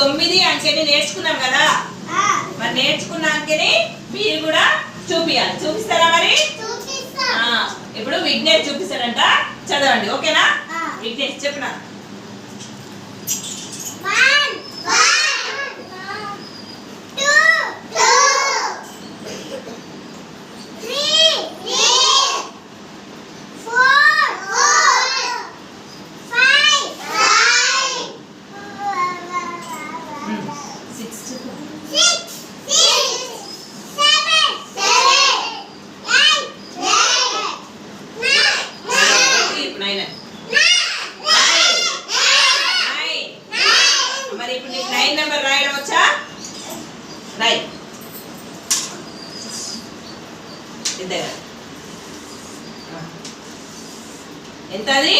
ఇంకెన్ని నేర్చుకున్నాం కదా. మరి నేర్చుకున్నాకనే మీరు కూడా చూపియాలి. చూపిస్తారా మరి? ఇప్పుడు విఘ్నేష్ చూపిస్తాడంట. చదవండి ఓకేనా. విఘ్నేష్ చెప్పిన? సిక్స్ నైన్ నైన్ మరి ఇప్పుడు నీకు నైన్ నెంబర్ రాయడం వచ్చా? రాయ్ ఇద్దరు. ఎంత అది